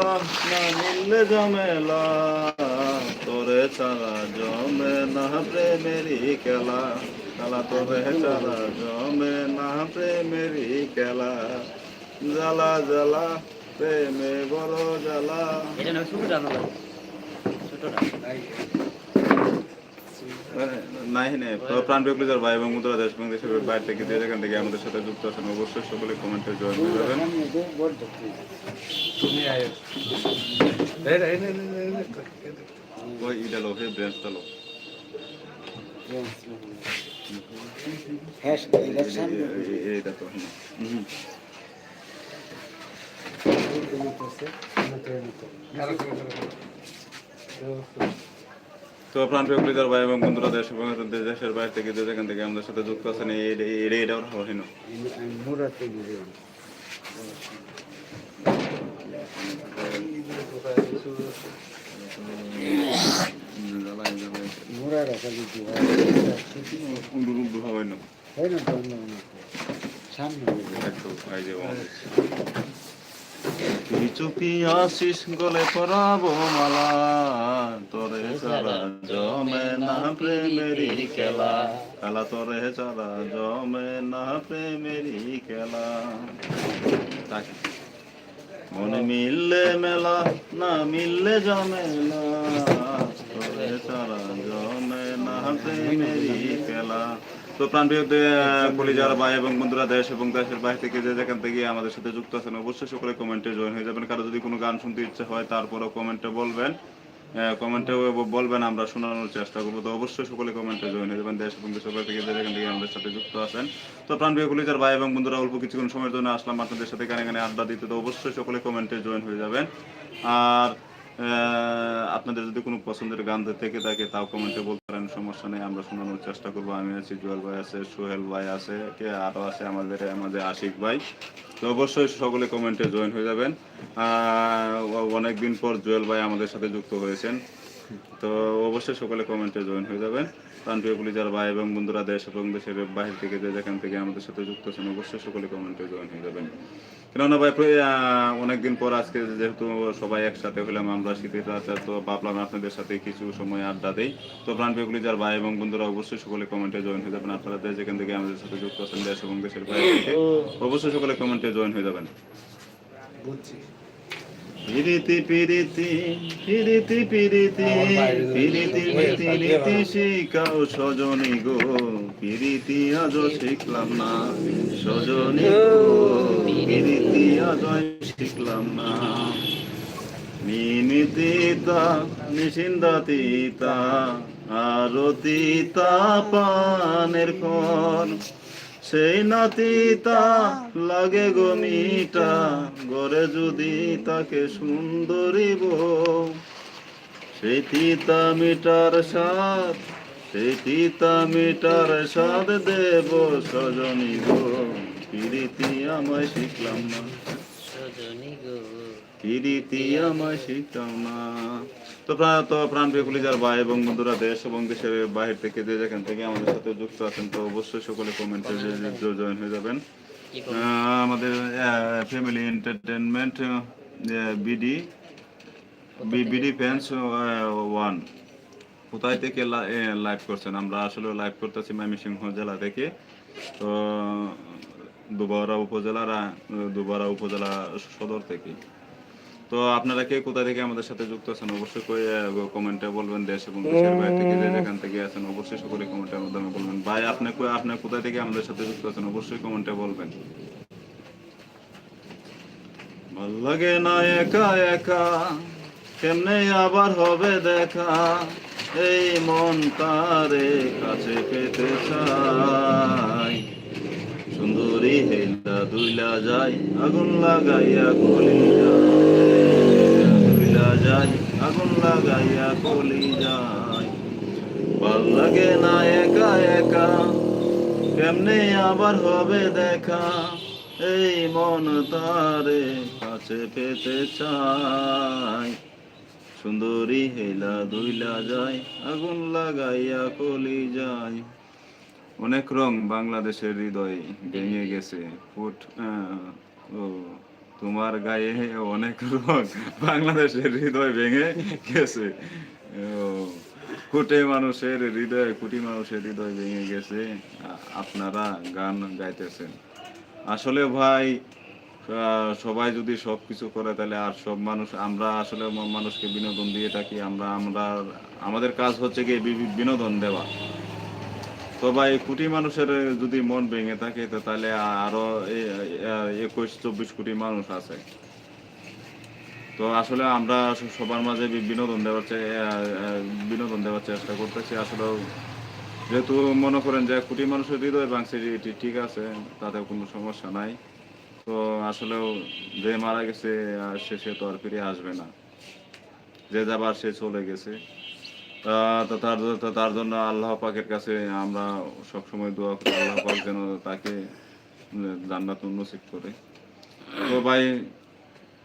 মেলা না মিললে জমেলা তোরে ছাড়া জমে না প্রেমেরই খেলা। খেলা তোরে ছাড়া জমে না প্রেমেরই খেলা। জ্বালা জ্বালা, প্রেমে বড় জ্বালা। ছোটটা নাই নে প্রাণ বিপ্লবের ভাই এবং মুদ্রা দেশ এবং বাইরে থেকে যে যেখান থেকে আমাদের সাথে যুক্ত আছেন অবশ্যই সকলে কমেন্টে জয়েন হয়ে যাবেন তুমি ওই ইটা লো হে ব্রেঞ্চটা লো এইটা তো হুম। করে তো প্রাণ বিপ্লবের ভাই এবং বন্ধুরা দেশ এবং দেশের বাইরে থেকে যে যেখান থেকে আমাদের সাথে যুক্ত আছেন গিয়ে মুরা রাখা দিতে হয় না সামনে চুপি আসিস গলে পরাবো মালা। তোরে সারা জমে না প্রেমেরি খেলা। খেলা তোরে সারা জমে না প্রেমেরি খেলা। মনে মিললে মেলা, না মিললে জমেলা তো প্রাণপ্রিয় ভাই এবং বন্ধুরা, দেশ এবং দেশের বাইরে থেকে যে যেখান থেকে আমাদের সাথে যুক্ত আছেন, অবশ্যই সকলে কমেন্টে জয়েন হয়ে যাবেন। কারও যদি কোনো গান শুনতে ইচ্ছে হয়, তারপরেও কমেন্টে বলবেন। কমেন্টে বলবেন, আমরা শোনানোর চেষ্টা করব। তো অবশ্যই সকলে কমেন্টে জয়েন হয়ে যাবেন, দেশ এবং দেশের থেকে যেখান থেকে আমাদের সাথে যুক্ত আছেন। তো প্রাণপ্রিয় কলিজার ভাই এবং বন্ধুরা, অল্প কিছুক্ষণ সময়ের জন্য আসলাম আপনাদের সাথে গানে গানে আড্ডা দিতে। তো অবশ্যই সকলে কমেন্টে জয়েন হয়ে যাবেন। আর আপনাদের যদি কোনো পছন্দের গান থেকে থাকে, তাও কমেন্টে বলতে পারেন, সমস্যা নেই, আমরা শোনানোর চেষ্টা করব। আমি আছি, জুয়েল ভাই আছে, সোহেল ভাই আছে, কে আরও আছে আমাদের আমাদের আশিক ভাই। তো অবশ্যই সকলে কমেন্টে জয়েন হয়ে যাবেন। অনেক দিন পর জুয়েল ভাই আমাদের সাথে যুক্ত হয়েছেন। তো অবশ্যই সকলে কমেন্টে জয়েন হয়ে যাবেন। প্রান্তীয় পুলিশের ভাই এবং বন্ধুরা দেশ এবং দেশের বাহির থেকে যে যেখান থেকে আমাদের সাথে যুক্ত আছেন, অবশ্যই সকলে কমেন্টে জয়েন হয়ে যাবেন। কেননা ভাই প্রায়, অনেকদিন পর আজকে যেহেতু সবাই একসাথে হলাম আমরা শীতের রাতে তো ভাবলাম আপনাদের সাথে কিছু সময় আড্ডা দেই। তো প্রাণ বেগুলি যার ভাই এবং বন্ধুরা অবশ্যই সকলে কমেন্টে জয়েন হয়ে যাবেন। আপনারা যেখান থেকে আমাদের সাথে যুক্ত আছেন দেশ এবং দেশের ভাই অবশ্যই সকলে কমেন্টে জয়েন হয়ে যাবেন। বুঝছি। পিরিতি পিরিতি পিরিতি পিরিতি পিরিতি পিরিতি শিখাও সজনী গো পিরিতি আজ শিখলাম না সজনী গো পিরিতি আজ শিখলাম না মিনিতিতা নিশিন্দাতিতা আরতিতা পানের খন সেই নাতি তা লাগে গো মিটা গড়ে যদি তাকে সুন্দরী বউ, সেই তিতা মিটার স্বাদ, সেই তিতা মিটার স্বাদ দেব সজনী গো। প্রীতি আমায় শিখলাম না। সজনী গো। প্রীতি আমায় শিখলাম তো তো প্রাণ বেকুলিজার ভাই এবং বন্ধুরা দেশ এবং দেশের বাহির থেকে যে যেখান থেকে আমাদের সাথে যুক্ত আছেন তো অবশ্যই সকলে কমেন্টে জয়েন হয়ে যাবেন। আমাদের family entertainment BD BD fans one কোথায় থেকে লাইভ করছেন? আমরা আসলে লাইভ করতেছি ময়মনসিংহ জেলা থেকে। তো দুবারা উপজেলার দুবারা উপজেলা সদর থেকে। তো আপনারা কে কোথা থেকে আমাদের সাথে যুক্ত আছেন অবশ্যই করে কমেন্টে বলবেন দেশ এবং দেশের বাইরে থেকে যে যেখান থেকে আছেন অবশ্যই সকলে কমেন্টের মাধ্যমে বলবেন। ভাই আপনি কই- আপনি কোথা থেকে আমাদের সাথে যুক্ত আছেন অবশ্যই কমেন্টে বলবেন। ভালো লাগে না একা একা। কেমনে আবার হবে দেখা? এই মন তারে কাছে পেতে চাই। সুন্দরী হেলা দুইলা যায় আগুন লাগাইয়া কলি দুইলা যায় আগুন লাগাইয়া কলি যায় ভালো লাগে না একা একা, কেমনে আবার হবে দেখা? এই মন তারে কাছে পেতে চাই। সুন্দরী হেলা দুইলা যায় আগুন লাগাইয়া কলি যায় অনেক রং বাংলাদেশের হৃদয় ভেঙে গেছে। ফুট ও, তোমার গায়ে অনেক রং বাংলাদেশের হৃদয় ভেঙে গেছে। কোটি মানুষের হৃদয়, কোটি মানুষের হৃদয় ভেঙে গেছে। আপনারা গান গাইতেছেন। আসলে ভাই সবাই যদি সব কিছু করে তাহলে আর সব মানুষ, আমরা আসলে মানুষকে বিনোদন দিয়ে থাকি। আমরা আমরা, আমাদের কাজ হচ্ছে কি বিনোদন দেওয়া। তো ভাই, কোটি মানুষের যদি মন ভেঙে থাকে, তো তাহলে আরও একুশ, চব্বিশ কোটি মানুষ আছে। তো আসলে আমরা সবার মাঝে বিনোদন দেওয়ার বিনোদন দেওয়ার চেষ্টা করতেছি। আসলে যেহেতু মনে করেন যে কোটি মানুষের হৃদয় ভাঙছে, এটি ঠিক আছে তাতে কোনো সমস্যা নাই। তো আসলেও যে মারা গেছে সে সে তো আর ফিরে আসবে না। যে যাবার, সে চলে গেছে। তা- তার তার জন্য আল্লাহ পাকের কাছে আমরা সবসময় দোয়া করি, আল্লাহ পাক যেন তাকে জান্নাত নসিব করে। তো ভাই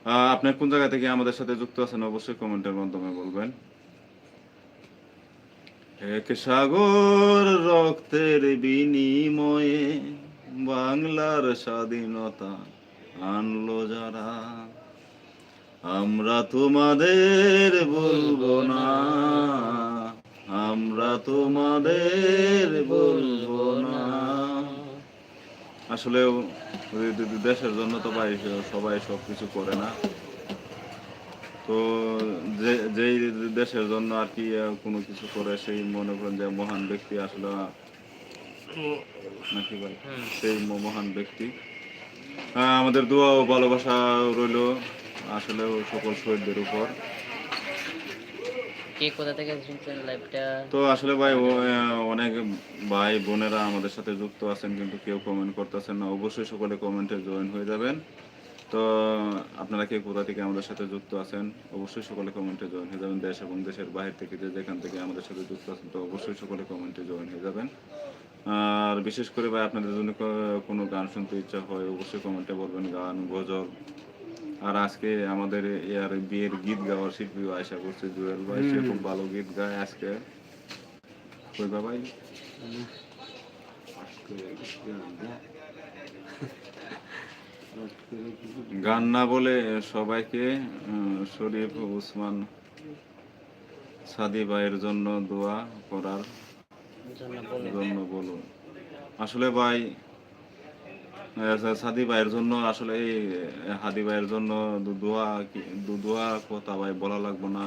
আপনি কোন জায়গা থেকে আমাদের সাথে যুক্ত আছেন অবশ্যই কমেন্টের মাধ্যমে বলবেন। এক সাগর রক্তের বিনিময়ে বাংলার স্বাধীনতা আনলো যারা। আমরা তোমাদের বলব না। আমরা তোমাদের বলব না। দে- দেশের জন্য তো ভাই সবাই সব কিছু করে না। তো যে যেই দেশের জন্য আর কি কোনো কিছু করে সেই মনে করেন যে মহান ব্যক্তি আসলে নাকি ভাই? সেই মহান ব্যক্তি। আমাদের দোয়া ও ভালোবাসা রইল। আসলে সকল শহীদদের উপর। কে কোথা থেকে শুনছেন লাইভটা তো আসলে ভাই ও, অনেক ভাই বোনেরা আমাদের সাথে যুক্ত আছেন কিন্তু কেউ কমেন্ট করতেছেন না। অবশ্যই সকলে কমেন্টে জয়েন হয়ে যাবেন। তো আপনারা কে কোথা থেকে আমাদের সাথে যুক্ত আছেন অবশ্যই সকলে কমেন্টে জয়েন হয়ে যাবেন। দেশ এবং দেশের বাইরে থেকে যে যেখান থেকে আমাদের সাথে যুক্ত আছেন তো অবশ্যই সকলে কমেন্টে জয়েন হয়ে যাবেন। আর বিশেষ করে ভাই আপনাদের জন্য কোনো গান শুনতে ইচ্ছা হয় অবশ্যই কমেন্টে বলবেন। গান গজল আর আজকে আমাদের ইয়ার বিয়ের গীত গাওয়ার শিল্পী আশা করছে জুয়েল ভাই সে খুব ভালো গীত গায় আজকে। কইবা ভাই গান না বলে সবাইকে শরীফ উসমান সাদি ভাইয়ের জন্য দোয়া করার জন্য বলুন। আসলে ভাই সাদি ভাইয়ের জন্য আসলে এই হাদি ভাইয়ের জন্য দু- দোয়া কি- দু- দোয়া কথা ভাই বলা লাগবো না।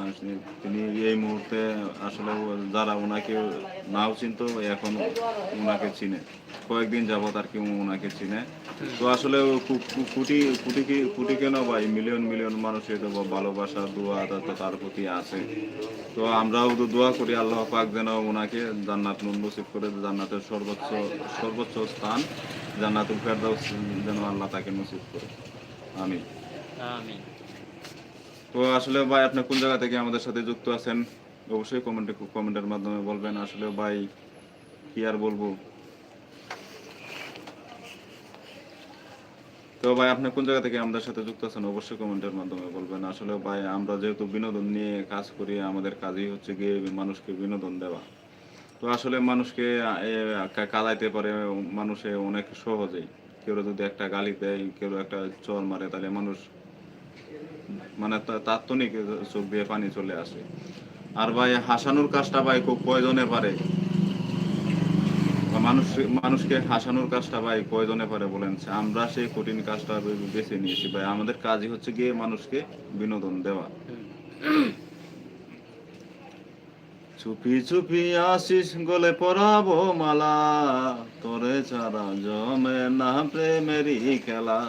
তিনি এই মুহূর্তে আসলে যারা ওনাকে নাও চিনতো, এখন ওনাকে চিনে। কয়েকদিন যাবত আর কি ওনাকে চিনে। তো আসলে কোটি কোটি কোটি কেন ভাই মিলিয়ন মিলিয়ন মানুষের তো ভালোবাসা দোয়া তা- তার প্রতি আছে। তো আমরাও তো দোয়া করি আল্লাহ পাক যেন ওনাকে জান্নাত নসিব করে জান্নাতের সর্বোচ্চ সর্বোচ্চ স্থান জান্নাতুল ফেরদাউস যেন আল্লাহ তাকে নসিব করে। আমি আমি তো আসলে ভাই আপনি কোন জায়গা থেকে আমাদের সাথে যুক্ত আছেন? অবশ্যই কমেন্টে কমেন্টের মাধ্যমে বলবেন। আসলে ভাই কি আর বলব? তো ভাই আপনি কোন জায়গা থেকে আমাদের সাথে যুক্ত আছেন অবশ্যই কমেন্টের মাধ্যমে বলবেন। আসলে ভাই আমরা যেহেতু বিনোদন নিয়ে কাজ করি আমাদের কাজই হচ্ছে গিয়ে মানুষকে বিনোদন দেওয়া। তো আসলে মানুষকে আহ, এ, কা- পারে মানুষে অনেক সহজেই। কেউ যদি একটা গালি দেয় কেউ একটা চর মারে তাহলে মানুষ মানে তাৎক্ষণিক চোখ দিয়ে পানি চলে আসে। আর ভাই হাসানোর কাজটা ভাই খুব প্রয়োজনে পারে। মানুষ মানুষকে হাসানোর কাজটা ভাই প্রয়োজনে পারে বলেন? আমরা সেই কঠিন কাজটা বেছে নিয়েছি ভাই। আমাদের কাজই হচ্ছে গিয়ে মানুষকে বিনোদন দেওয়া। চুপি চুপি আসিস গলে পরাবো মালা। তোরে ছাড়া জমে না প্রেমেরই খেলা।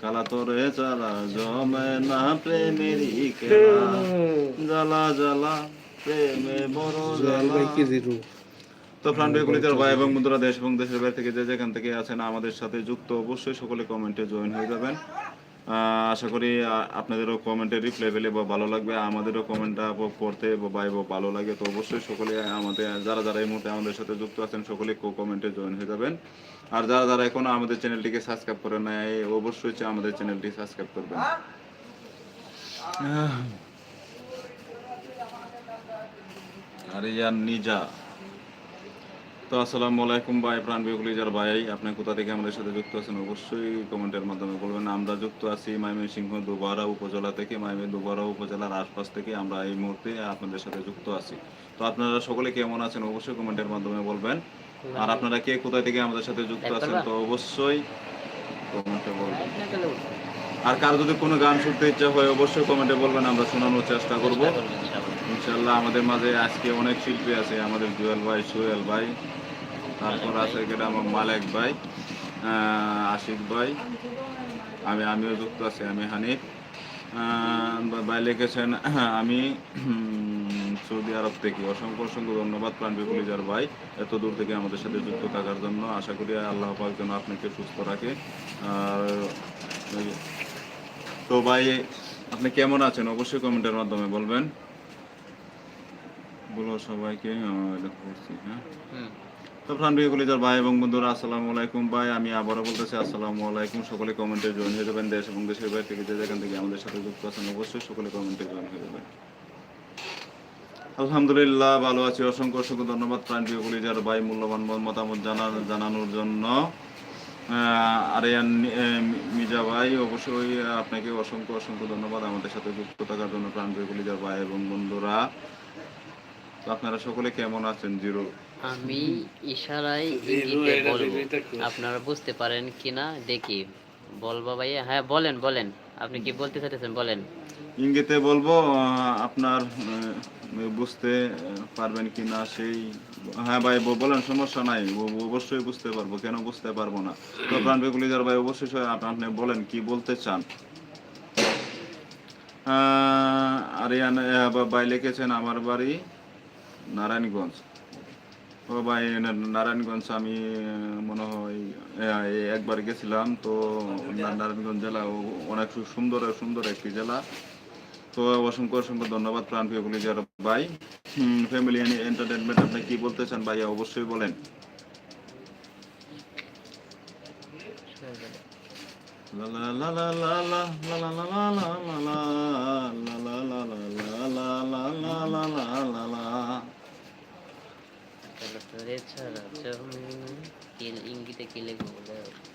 খেলা তোরে ছাড়া জমে না প্রেমেরই খেলা। জ্বালা জ্বালা প্রেমে বড় জ্বালা। তো ভাই এবং বন্ধুরা দেশ এবং দেশের বাইরে থেকে যে যেখান থেকে আছেন আমাদের সাথে যুক্ত, অবশ্যই সকলে কমেন্টে জয়েন হয়ে যাবেন। আশা করি আপনাদেরও কমেন্টে রিপ্লাই পেলে বা ভালো লাগবে, আমাদেরও কমেন্টটা পড়তে বা ভালো লাগে। তো অবশ্যই সকলে আমাদের, যারা যারা এই মুহূর্তে আমাদের সাথে যুক্ত আছেন, সকলে কমেন্টে জয়েন হয়ে যাবেন। আর যারা যারা এখনও আমাদের চ্যানেলটিকে সাবস্ক্রাইব করে নাই, অবশ্যই আমাদের চ্যানেলটি সাবস্ক্রাইব করবেন। আরে ইয়ার নিজা। তো আসসালামু আলাইকুম ভাই প্রাণপ্রিয় যার ভাই। আপনি কোথা থেকে আমাদের সাথে যুক্ত আছেন অবশ্যই কমেন্টের মাধ্যমে বলবেন। আমরা যুক্ত আছি ময়মনসিংহ দুবারা উপজেলা থেকে মাইমে দুবারা উপজেলার আশপাশ থেকে আমরা এই মুহূর্তে আপনাদের সাথে যুক্ত আছি। তো আপনারা সকলে কেমন আছেন অবশ্যই কমেন্টের মাধ্যমে বলবেন। আর আপনারা কে কোথায় থেকে আমাদের সাথে যুক্ত আছেন তো অবশ্যই কমেন্টে বলবেন। আর কার যদি কোনো গান শুনতে ইচ্ছা হয় অবশ্যই কমেন্টে বলবেন আমরা শোনানোর চেষ্টা করব। ইনশাল্লাহ আমাদের মাঝে আজকে অনেক শিল্পী আছে, আমাদের জুয়েল ভাই সোহেল ভাই, তারপর আছে এখানে আমার মালেক ভাই আশিক ভাই, আমি, আমিও যুক্ত আছি, আমি হানিফ। ভাই লিখেছেন, আমি সৌদি আরব থেকে। অসংখ্য অসংখ্য ধন্যবাদ প্রাণবী পুলিজার ভাই, এত দূর থেকে আমাদের সাথে যুক্ত থাকার জন্য। আশা করি আল্লাহ পাক যেন আপনাকে সুস্থ রাখে। আর, তো ভাই, আপনি কেমন আছেন? অবশ্যই কমেন্টের মাধ্যমে বলবেন। বলো সবাইকে করছি, হ্যাঁ? তো প্রাণপ্রিয় কলিজার ভাই এবং বন্ধুরা আসসালামু আলাইকুম। ভাই আমি আবারও বলতেছি আসসালামু আলাইকুম। সকলে কমেন্টে জয়েন হয়ে যাবেন দেশ এবং দেশের বাইরে থেকে যেখান থেকে আমাদের সাথে যুক্ত আছেন অবশ্যই সকলে কমেন্টে জয়েন হয়ে যাবেন। আলহামদুলিল্লাহ ভালো আছি। অসংখ্য অসংখ্য ধন্যবাদ প্রাণপ্রিয় কলিজার ভাই মূল্যবান মতামত জানা জানানোর জন্য। আরিয়ান মিজা ভাই অবশ্যই আপনাকে অসংখ্য অসংখ্য ধন্যবাদ আমাদের সাথে যুক্ত থাকার জন্য প্রাণপ্রিয় কলিজার ভাই এবং বন্ধুরা। তো আপনারা সকলে কেমন আছেন? জিরো। আমি ইশারায় ইঙ্গিতে বলব। আপনারা বুঝতে পারেন কিনা? দেখি। বলবা ভাইয়া হ্যাঁ বলেন বলেন। আপনি কি বলতে চাইতেছেন? বলেন। ইঙ্গিতে বলব আপনার বুঝতে পারবেন কি না সেই হ্যাঁ ভাই বলেন সমস্যা নাই। অবশ্যই বুঝতে পারব। কেন বুঝতে পারব না? তো প্রাণবে গুলিজার ভাই অবশ্যই আপনি বলেন কি বলতে চান? আহ, আরিয়ান ভাই লিখেছেন আমার বাড়ি। নারায়ণগঞ্জ ও ভাই নারায়ণগঞ্জ আমি মনে হয় একবার গেছিলাম তো নারায়ণগঞ্জ জেলা অনেক সুন্দর সুন্দর একটি জেলা তো অসংখ্য অসংখ্য ধন্যবাদ প্রাণপ্রিয় কলিজার ভাই ফ্যামিলি এন্টারটেনমেন্ট আপনি কি বলতে চান ভাইয়া অবশ্যই বলেন লা লা লা লা লা লা লা লা লা লা লা লা লা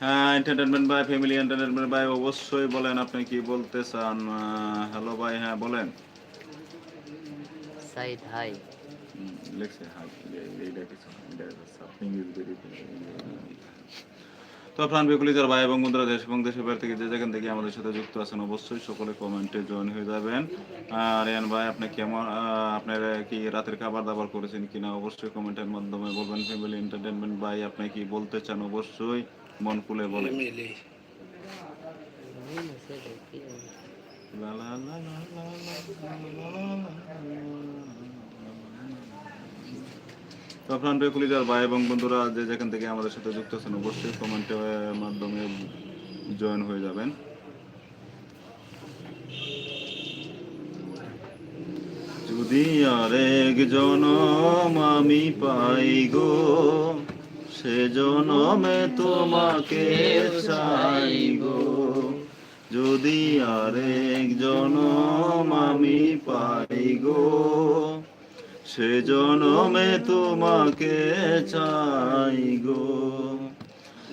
হ্যাঁ entertainment by family entertainment by অবশ্যই বলেন আপনি কি বলতে চান। হ্যালো ভাই হ্যাঁ বলেন। সাইদ হাই। লেখছে হাই এইটা কিছু তো আপনার বিকুলি যার ভাই এবং বন্ধুরা দেশ এবং দেশের বাইরে থেকে যে যেখান থেকে আমাদের সাথে যুক্ত আছেন অবশ্যই সকলে কমেন্টে জয়েন হয়ে যাবেন আর রিয়ান ভাই আপনি কেমন আপনার কি রাতের খাবার দাবার করেছেন কিনা অবশ্যই কমেন্টের মাধ্যমে বলবেন ফ্যামিলি এন্টারটেনমেন্ট ভাই আপনি কি বলতে চান অবশ্যই মন খুলে বলেন লা লা লা লা লা লা লা তো আপনার প্রিয় কলিজার ভাই এবং বন্ধুরা যে যেখান থেকে আমাদের সাথে যুক্ত আছেন অবশ্যই কমেন্টের মাধ্যমে জয়েন হয়ে যাবেন। যদি আরেক জনম আমি পাই গো, সে জনমে তোমাকে চাই গো। যদি আরেক জনম আমি পাই গো সে জনমে তোমাকে চাই গো।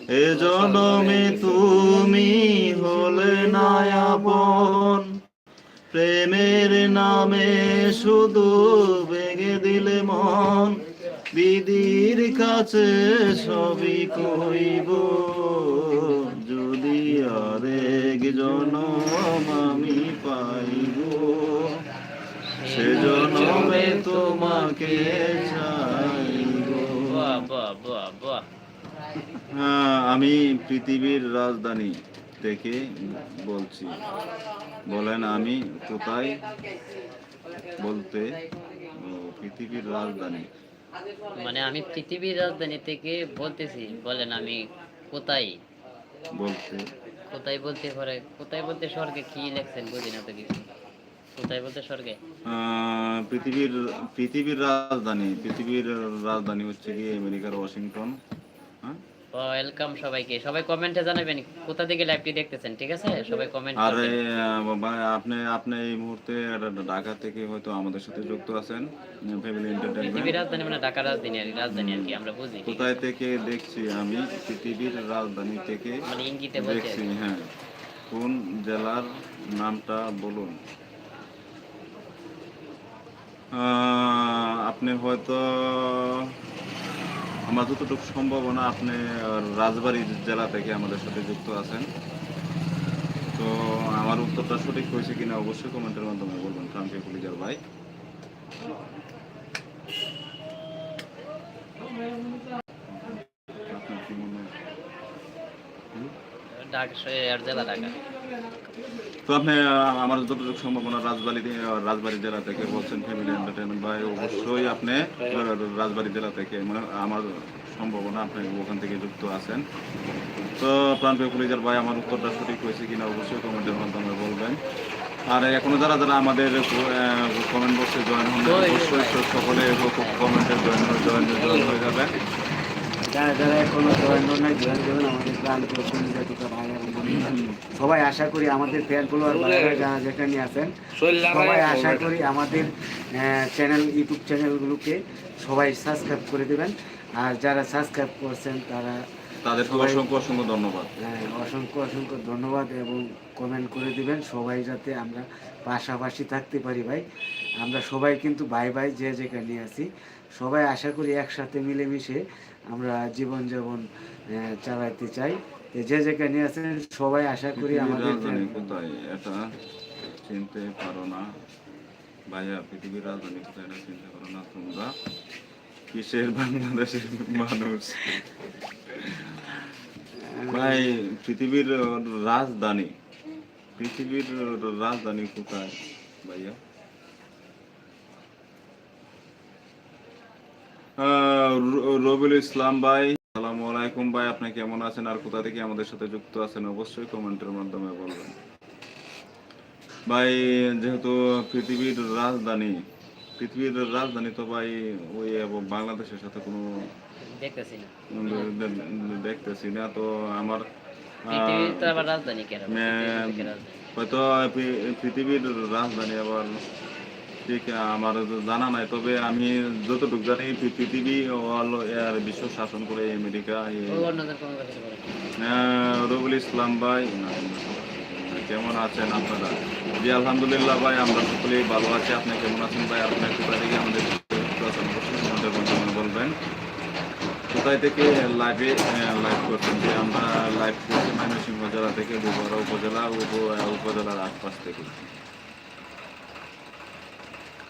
এ জনমে তুমি হলে না আপন প্রেমের নামে শুধু বেগে দিলে মন। বিধির কাছে সবই কইব। যদি আরেক জনম আমি পাইব। তোমাকে আমি পৃথিবীর রাজধানী থেকে বলছি। বলেন আমি কোথায় বলতে পৃথিবীর রাজধানী। মানে আমি পৃথিবীর রাজধানী থেকে বলতেছি বলেন আমি কোথায়? বলতে। কোথায় বলতে পারে কোথায় বলতে স্বর্গে কি লেখছেন? বুঝি না তো কিছু। কোথায় বলতে স্বর্গে? পৃথিবীর পৃথিবীর রাজধানী পৃথিবীর রাজধানী হচ্ছে কি আমেরিকার ওয়াশিংটন হ্যাঁ? ওয়েলকাম সবাইকে। সবাই কমেন্টে জানাবেন কোথা থেকে লাইভটি দেখতেছেন ঠিক আছে? সবাই কমেন্ট আর আপনি আপনি এই মুহূর্তে ঢাকা থেকে হয়তো আমাদের সাথে যুক্ত আছেন ফ্যামিলি পৃথিবীর রাজধানী মানে ঢাকা রাজধানী আর রাজধানী আর কি আমরা বুঝি কোথায় থেকে দেখছি আমি পৃথিবীর রাজধানী থেকে মানে ইঙ্গিতে বলতে দেখছি হ্যাঁ। কোন জেলার নামটা বলুন। আপনি হয়তো, আমার যতটুকু সম্ভাবনা, আপনি রাজবাড়ী জেলা থেকে আমাদের সাথে যুক্ত আছেন। তো আমার উত্তরটা সঠিক হয়েছে কিনা অবশ্যই কমেন্টের মাধ্যমে বলবেন ট্রাম্পে পুলিজার ভাই। ঢাকা জেলা ঢাকা। তো আপনি আমার যতটুকু সম্ভাবনা রাজবাড়ি রাজবাড়ি জেলা থেকে বলছেন ফ্যামিলি এন্টারটেনমেন্ট ভাই অবশ্যই আপনি রাজবাড়ি জেলা থেকে মানে আমার সম্ভাবনা আপনি ওখান থেকে যুক্ত আছেন। তো প্রাণপ্রিয় পুলিশের ভাই আমার উত্তরটা সঠিক হয়েছে কিনা অবশ্যই কমেন্টের মাধ্যমে বলবেন। আর এখনও যারা যারা আমাদের কমেন্ট বক্সে জয়েন হন অবশ্যই সকলে কমেন্টে জয়েন জয়েন জয়েন হয়ে যাবেন যারা যারা এখনও জয়েন নাই জয়েন করবেন আমাদের প্ল্যান করছেন ভাই এবং বন্ধুরা। সবাই আশা করি আমাদের ফ্যানগুলো আর ভাইরা যারা যেখানে আছেন সবাই আশা করি আমাদের চ্যানেল ইউটিউব চ্যানেলগুলোকে সবাই সাবস্ক্রাইব করে দেবেন। আর যারা সাবস্ক্রাইব করছেন তারা তাদেরকে সবাই- অসংখ্য অসংখ্য ধন্যবাদ। হ্যাঁ, অসংখ্য অসংখ্য ধন্যবাদ এবং কমেন্ট করে দিবেন। সবাই যাতে আমরা পাশাপাশি থাকতে পারি ভাই। আমরা সবাই কিন্তু ভাই ভাই যে যেখানে আছি। সবাই আশা করি একসাথে মিলেমিশে আমরা জীবনযাপন চালাতে চাই। তো যে যেখানে আছেন সবাই আশা করি আমাদের কোথায়? এটা চিনতে পারো না। ভাইয়া পৃথিবীর রাজধানী কোথায় এটা চিনতে পারো না তোমরা। কিসের বাংলাদেশের মানুষ? ভাই পৃথিবীর রাজধানী। পৃথিবীর রাজধানী কোথায় ভাইয়া আহ, র- রবিউল ইসলাম ভাই আসসালামু আলাইকুম ভাই আপনি কেমন আছেন আর কোথা থেকে আমাদের সাথে যুক্ত আছেন অবশ্যই কমেন্টের মাধ্যমে বলবেন। ভাই যেহেতু পৃথিবীর রাজধানী পৃথিবীর রাজধানী তো ভাই ওই এবং বাংলাদেশের সাথে কোনো দেখতেছি না। তো আমার হয়তো পৃথিবীর রাজধানী আবার ঠিক আমার জানা নাই। তবে আমি যতটুকু জানি পৃথিবী অল এর বিশ্ব শাসন করে আমেরিকা এই- ও অন্যদের কোনো কথা বলে। না। আহ, রবিউল ইসলাম ভাই কেমন আছেন আপনারা? জি আলহামদুলিল্লাহ ভাই আমরা সকলেই ভালো আছি। আপনি কেমন আছেন ভাই? আপনার কোথায় থেকে আমাদের বলবেন। কোথায় থেকে লাইভে লাইভ করছেন? যে আমরা লাইভ করছি ময়মনসিংহ জেলা থেকে দুবারা উপজেলা উপজেলার আশপাশ থেকে।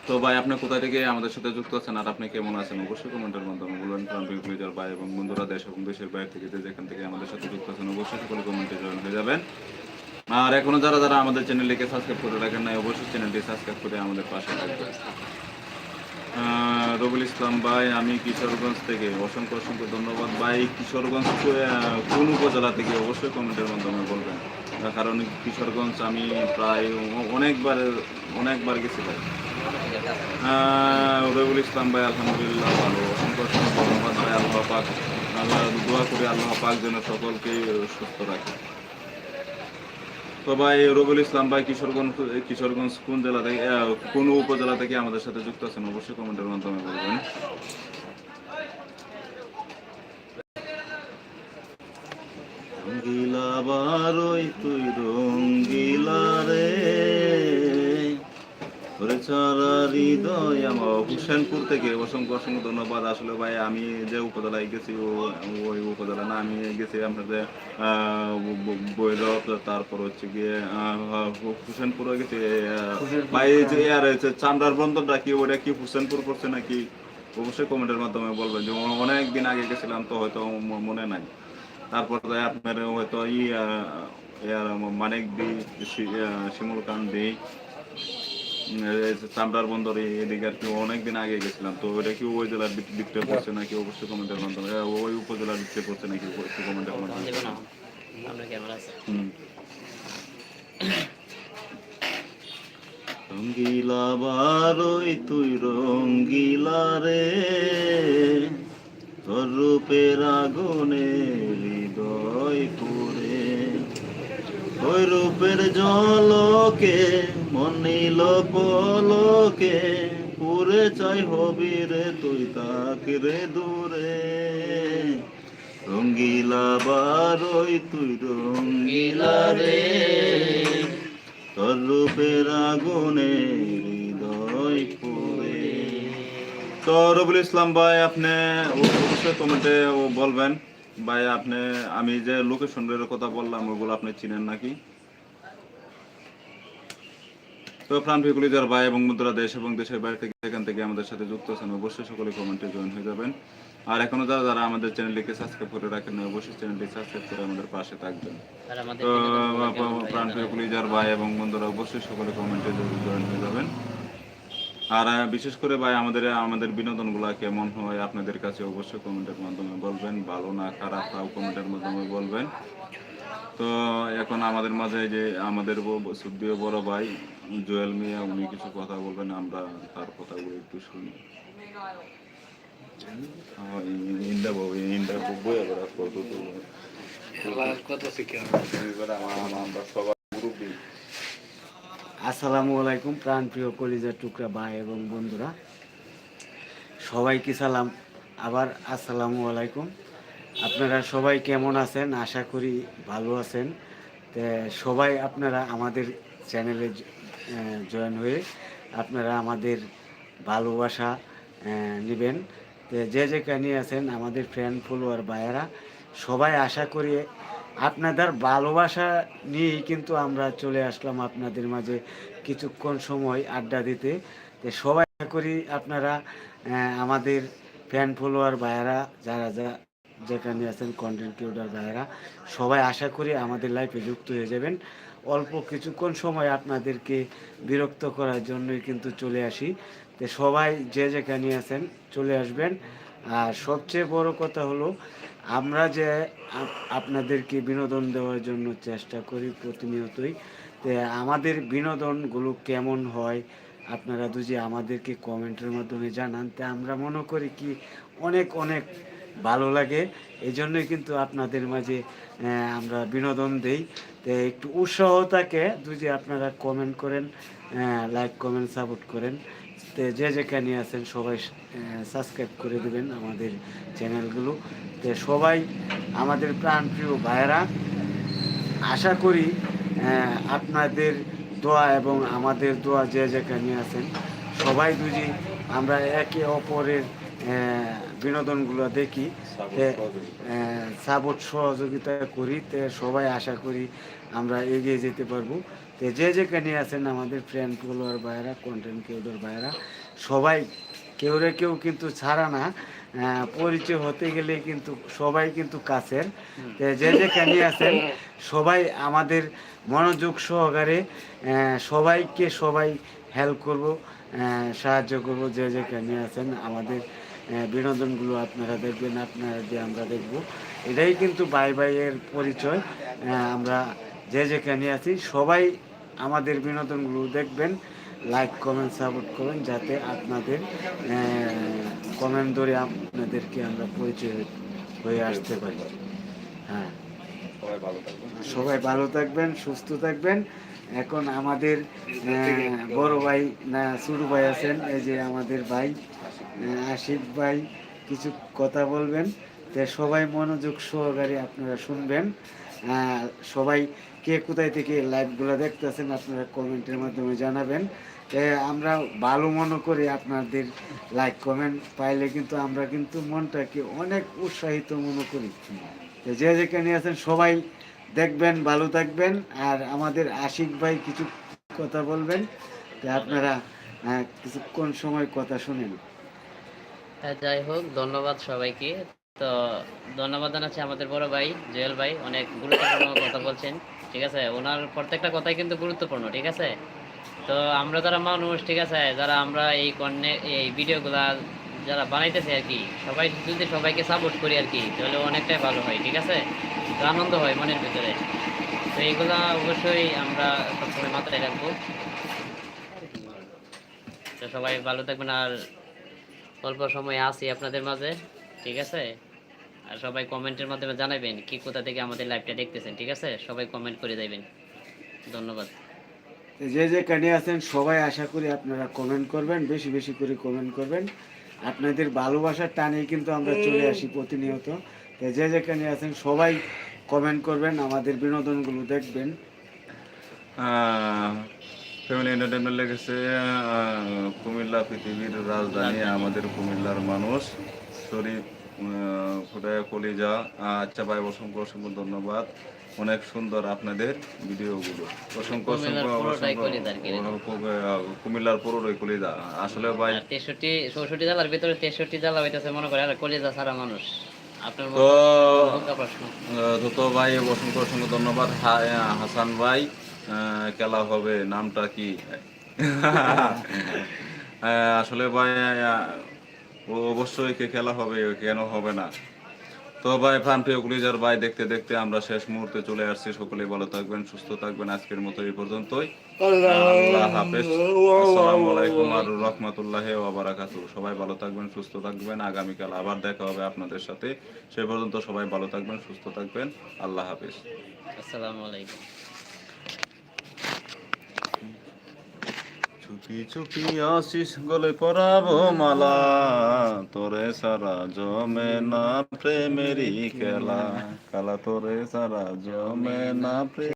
তো ভাই আপনি কোথায় থেকে আমাদের সাথে যুক্ত আছেন আর আপনি কেমন আছেন? অবশ্যই কমেন্টের মাধ্যমে বলবেন। ট্রাম্পিক প্লেজার ভাই এবং বন্ধুরা দেশ এবং দেশের বাইরে থেকে যে যেখান থেকে আমাদের সাথে যুক্ত আছেন অবশ্যই সকলে কমেন্টে জয়েন হয়ে যাবেন। আর এখনও যারা যারা আমাদের চ্যানেলটিকে সাবস্ক্রাইব করে রাখেন নাই অবশ্যই চ্যানেলটি সাবস্ক্রাইব করে আমাদের পাশে থাকবেন। আহ, রবিউল ইসলাম ভাই আমি কিশোরগঞ্জ থেকে। অসংখ্য অসংখ্য ধন্যবাদ। ভাই কিশোরগঞ্জ কোন উপজেলা থেকে অবশ্যই কমেন্টের মাধ্যমে বলবেন? কারণ কিশোরগঞ্জ আমি প্রায় অনেকবার অনেকবার গেছি ভাই। ইসলাম ভাই, আলহামদুলিল্লাহ ভালো। ভাই, আল্লাহ পাক। আল্লাহ দোয়া করি, আল্লাহ পাক যেন সুস্থ রাখে। তো ভাই ইসলাম ভাই, কিশোরগঞ্জ কিশোরগঞ্জ কোন জেলা থেকে কোন উপজেলা থেকে আমাদের সাথে যুক্ত আছেন? অবশ্যই কমেন্টের মাধ্যমে বলবেন। রঙ্গিলা তুই রঙ্গিলা রে। হৃদয় আমার হুসেনপুর থেকে অসংখ্য অসংখ্য ধন্যবাদ। আসলে ভাই আমি যে উপজেলায় গেছি ওই উপজেলা না আমি গেছি আপনাদের বৈরব তারপর হচ্ছে গিয়ে হুসেনপুরে গেছি ভাই যে আর হচ্ছে চামড়ার বন্দরটা কি ওটা কি হুসেনপুর পড়ছে নাকি? অবশ্যই কমেন্টের মাধ্যমে বলবেন যে অনেক দিন আগে গেছিলাম তো হয়তো মনে নাই। তারপর আপনার হয়তো ই মানিক দি শিমুল খান দি চামড়ার বন্দর এদিকে আর কি অনেকদিন আগে গেছিলাম তো ওটা কি ওই জেলার ভিতরে পড়ছে নাকি অবশ্যই কমেন্টের মাধ্যমে? ওই উপজেলার ভিতরে পড়ছে নাকি অবশ্যই কমেন্টের মাধ্যমে। রঙ্গিলা বারই তুই রঙ্গিলা রে। তোর রূপের আগুনে ওই রূপের জলকে মনিল পলকে, পুরে চাই হবি রে তুই তাক রে দূরে। রঙ্গিলা বারই তুই রঙ্গিলা রে। তোর রূপের আগুনে হৃদয় পুরে। তো রবুল ইসলাম ভাই, আপনি অবশ্যই কমেন্টে ও বলবেন। ভাই আপনি আমি যে লোকেশনের কথা বললাম ওগুলো আপনি চিনেন নাকি? তো প্রাণ পিকুলি যার ভাই এবং বন্ধুরা দেশ এবং দেশের বাইরে থেকে এখান থেকে আমাদের সাথে যুক্ত আছেন অবশ্যই সকলে কমেন্টে জয়েন হয়ে যাবেন। আর এখনও যারা যারা আমাদের চ্যানেলটিকে সাবস্ক্রাইব করে রাখেন অবশ্যই চ্যানেলটি সাবস্ক্রাইব করে আমাদের পাশে থাকবেন। তো প্রাণ জানাবেন। যার ভাই এবং বন্ধুরা অবশ্যই সকলে কমেন্টে জয়েন হয়ে যাবেন। আর বিশেষ করে ভাই আমাদের আমাদের বিনোদনগুলো কেমন হয় আপনাদের কাছে অবশ্যই কমেন্টের মাধ্যমে বলবেন। ভালো না খারাপ তাও কমেন্টের মাধ্যমে বলবেন। তো এখন আমাদের মাঝে যে আমাদের সুদ্দীয় বড় ভাই জুয়েল মিয়া উনি কিছু কথা বলবেন আমরা তার কথাগুলো একটু শুনি। ই- ইন্দা বউ ইন্দা বউ এবার কত তো কত শিখে? আমরা সবাই গ্রুপে আসসালামু আলাইকুম, প্রাণপ্রিয় কলিজার টুকরা ভাই এবং বন্ধুরা। সবাইকে সালাম, আবার আসসালামু আলাইকুম। আপনারা সবাই কেমন আছেন? আশা করি ভালো আছেন। তে সবাই আপনারা আমাদের চ্যানেলে জয়েন হয়ে আপনারা আমাদের ভালোবাসা নেবেন। তো যে যেখানে আছেন, আমাদের ফ্রেন্ড ফলোয়ার, ভাইয়েরা, সবাই আশা করি আপনাদের ভালোবাসা নিয়েই কিন্তু আমরা চলে আসলাম আপনাদের মাঝে কিছুক্ষণ সময় আড্ডা দিতে। তো সবাই করি আপনারা আমাদের ফ্যান ফলোয়ার ভাইয়েরা, যারা যা যেখানে আছেন কন্টেন্ট ক্রিয়েটার ভাইয়েরা, সবাই আশা করি আমাদের লাইফে যুক্ত হয়ে যাবেন। অল্প কিছুক্ষণ সময় আপনাদেরকে বিরক্ত করার জন্যই কিন্তু চলে আসি। তো সবাই যে যেখানে আছেন চলে আসবেন। আর সবচেয়ে বড় কথা হলো আমরা যে আপ- আপনাদেরকে বিনোদন দেওয়ার জন্য চেষ্টা করি প্রতিনিয়তই, তো আমাদের বিনোদনগুলো কেমন হয় আপনারা যদি আমাদেরকে কমেন্টের মাধ্যমে জানান, তা আমরা মনে করি কি অনেক অনেক ভালো লাগে। এই জন্যই কিন্তু আপনাদের মাঝে আমরা বিনোদন দেই। তো একটু উৎসাহ থাকে যদি আপনারা কমেন্ট করেন লাইক, কমেন্ট, সাপোর্ট করেন, তো যে যেখানে আছেন সবাই সাবস্ক্রাইব করে দেবেন আমাদের চ্যানেলগুলো। তো সবাই আমাদের প্রাণপ্রিয় ভাইয়েরা আশা করি আপনাদের দোয়া এবং আমাদের দোয়া যে যেখানে আছেন সবাই যদি আমরা একে অপরের বিনোদনগুলো দেখি সাপোর্ট সহযোগিতা। করি তে সবাই আশা করি আমরা এগিয়ে যেতে পারব। তো যে যেখানে আছেন আমাদের ফ্রেন্ড ফলোয়ার ভাইয়েরা কন্টেন্ট ক্রিয়েটর ভাইয়েরা সবাই কেউ রে কেউ কিন্তু ছাড়া না। পরিচয় হতে গেলে কিন্তু সবাই কিন্তু কাছের। তো যে যেখানে আছেন, সবাই আমাদের মনোযোগ সহকারে সবাইকে সবাই হেল্প করব সাহায্য করব। যে যে যেখানে আছেন, আমাদের বিনোদনগুলো আপনারা দেখবেন, আপনারা যে আমরা দেখব, এটাই কিন্তু বাই বাইয়ের পরিচয়। আমরা যে যে যেখানে আছি, সবাই আমাদের বিনোদনগুলো দেখবেন। লাইক কমেন্ট সাপোর্ট করবেন যাতে আপনাদের কমেন্ট ধরে আপনাদেরকে আমরা পরিচয় হয়ে আসতে পারি। হ্যাঁ। সবাই ভালো থাকবেন। সুস্থ থাকবেন। এখন আমাদের বড় ভাই না ছোট ভাই আছেন এই যে আমাদের ভাই আশিক ভাই কিছু কথা বলবেন। তো সবাই মনোযোগ সহকারে আপনারা শুনবেন। সবাই কে কোথায় থেকে লাইভগুলো দেখতেছেন আপনারা কমেন্টের মাধ্যমে জানাবেন। আমরা ভালো মনে করি আপনাদের লাইক কমেন্ট পাইলে কিন্তু আমরা কিন্তু মনটাকে অনেক উৎসাহিত মনে করি। যে যেখানে আছেন সবাই দেখবেন ভালো থাকবেন। আর আমাদের আশিক ভাই কিছু কথা বলবেন তো আপনারা কিছুক্ষণ সময় কথা শুনেন। হ্যাঁ, যাই হোক ধন্যবাদ সবাইকে। তো ধন্যবাদ জানাচ্ছি আমাদের বড় ভাই জুয়েল ভাই অনেক গুরুত্বপূর্ণ কথা বলছেন। ঠিক আছে? ওনার প্রত্যেকটা কথাই কিন্তু গুরুত্বপূর্ণ, ঠিক আছে? তো আমরা যারা মানুষ, ঠিক আছে, যারা আমরা এই কন্যে, এই ভিডিওগুলা যারা বানাইতেছে আর কি, সবাই যদি সবাইকে সাপোর্ট করি আর কি, তাহলে অনেকটাই ভালো হয়, ঠিক আছে? আনন্দ হয় মনের ভিতরে। তো এইগুলা অবশ্যই আমরা সবসময় মাথায় রাখব। তো সবাই ভালো থাকবেন, আর অল্প সময় আসি আপনাদের মাঝে, ঠিক আছে? আর সবাই কমেন্টের মাধ্যমে জানাবেন কি কোথা থেকে আমাদের লাইভটা দেখতেছেন ঠিক আছে? সবাই কমেন্ট করে দেবেন। ধন্যবাদ। তো যে যে কানে আছেন সবাই আশা করি আপনারা কমেন্ট করবেন বেশি বেশি করে কমেন্ট করবেন। আপনাদের ভালোবাসার টানে কিন্তু আমরা চলে আসি প্রতিনিয়ত। তো যে যেখানে আছেন সবাই কমেন্ট করবেন আমাদের বিনোদনগুলো দেখবেন। ফ্যামিলি এন্টারটেনমেন্ট লেগেছে কুমিল্লা পৃথিবীর রাজধানী আমাদের কুমিল্লার মানুষ শরীফ ফুটায় কলিজা আচ্ছা ভাই অসংখ্য অসংখ্য ধন্যবাদ। অনেক সুন্দর আপনাদের ভিডিওগুলো। অসংখ্য অসংখ্য। কুমিল্লার পুরোটাই কলিজা। আসলে ভাই তেষট্টি চৌষট্টি জেলার ভিতরে তেষট্টি জেলা হইতেছে মনে করে আর কলিজা সারা মানুষ। তো তো ভাই অসংখ্য অসংখ্য ধন্যবাদ। হাসান ভাই আহ, খেলা হবে নামটা কি? আসলে ভাই ও অবশ্যই কে খেলা হবে কেন হবে না। তো ভাই প্রান্তীয় গুলিজার ভাই দেখতে দেখতে আমরা শেষ মুহূর্তে চলে আসছি। সকলে ভালো থাকবেন, সুস্থ থাকবেন। আজকের মতো এই পর্যন্তই। আল্লাহ হাফেজ। আসসালামু আলাইকুম আর রহমতুল্লাহ ওয়া বারাকাতুহু। সবাই ভালো থাকবেন, সুস্থ থাকবেন। আগামীকাল আবার দেখা হবে আপনাদের সাথে। সে পর্যন্ত সবাই ভালো থাকবেন, সুস্থ থাকবেন। আল্লাহ হাফেজ। আসসালামু আলাইকুম। চুপি চুপি আসিস, গলে পরাবো মালা। তোরে সারা জমে না প্রেমেরি খেলা। কালা তোরে সারা জমে না প্রেম